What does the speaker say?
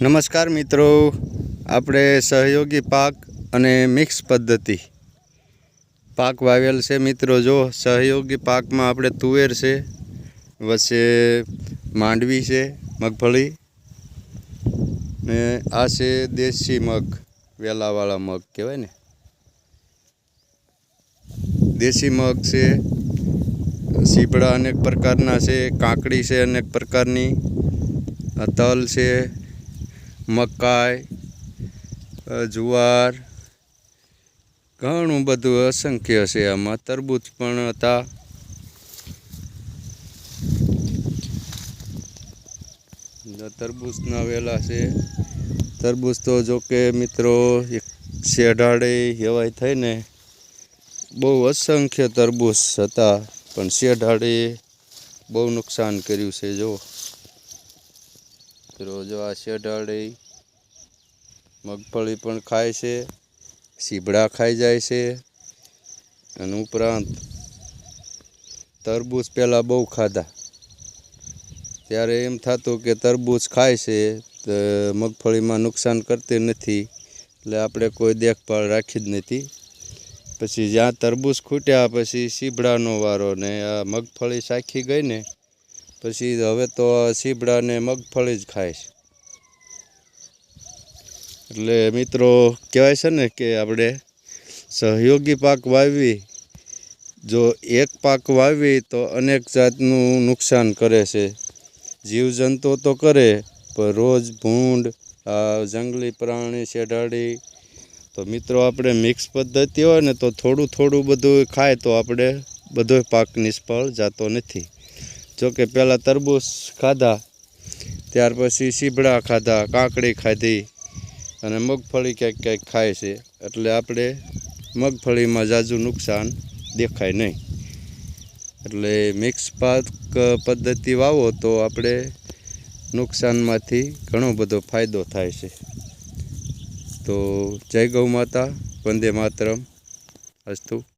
નમસ્કાર મિત્રો. આપણે સહયોગી પાક અને મિક્સ પદ્ધતિ. પાક વાવેલ છે મિત્રો. જો સહયોગી પાકમાં આપણે તુવેર છે વચ્ચે માંડવી છે, મગફળી ને આ છે દેશી મગ, વેલાવાળા મગ કહેવાય ને. દેશી મગ છે, સીપડા અનેક પ્રકારના છે, કાંકડી છે અનેક પ્રકારની, તલ છે મકાઈ જુવાર, ઘણું બધું અસંખ્ય છે. આમાં તરબૂચ પણ હતા. તરબૂચના વેલા છે. તરબૂચ તો જો કે મિત્રો એક શેઢાડે હેવાય થઈને બહુ અસંખ્ય તરબૂચ હતા. પણ શેઢાડે બહુ નુકસાન કર્યું છે જો મિત્રો, જો આ શેઢાડે મગફળી પણ ખાય છે, સીબડા ખાઈ જાય છે, અને ઉપરાંત તરબૂચ પહેલાં બહુ ખાધા. ત્યારે એમ થતું કે તરબૂચ ખાય છે, તો મગફળીમાં નુકસાન કરતી નથી, એટલે આપણે કોઈ દેખભાળ રાખી જ નથી. પછી જ્યાં તરબૂચ ખૂટ્યા, પછી સીબડાનો વારો ને આ મગફળી સાખી ગઈ ને પછી હવે તો સીબડા ને મગફળી જ ખાય છે. એટલે મિત્રો, કહેવાય છે ને કે આપણે સહયોગી પાક વાવવી, જો એક પાક વાવી તો અનેક જાતનું નુકસાન કરે છે. જીવજંતુ તો કરે, પણ રોજ ભૂંડ જંગલી પ્રાણી શેઢાડી તો મિત્રો આપણે મિક્સ પદ્ધતિ હોય ને તો થોડું થોડું બધું ખાય તો આપણે બધો પાક નિષ્ફળ જતો નથી. જો કે પહેલાં તરબૂચ ખાધા, ત્યાર પછી સીભડા ખાધા, કાંકડી ખાધી અને મગફળી ક્યાંક ક્યાંક ખાય છે. એટલે આપણે મગફળીમાં ઝાઝું નુકસાન દેખાય નહીં. એટલે મિક્સ પાક પદ્ધતિ વાવો તો આપણે નુકસાનમાંથી ઘણો બધો ફાયદો થાય છે. તો જય ગૌ માતા, વંદે માતરમ. અસ્તુ.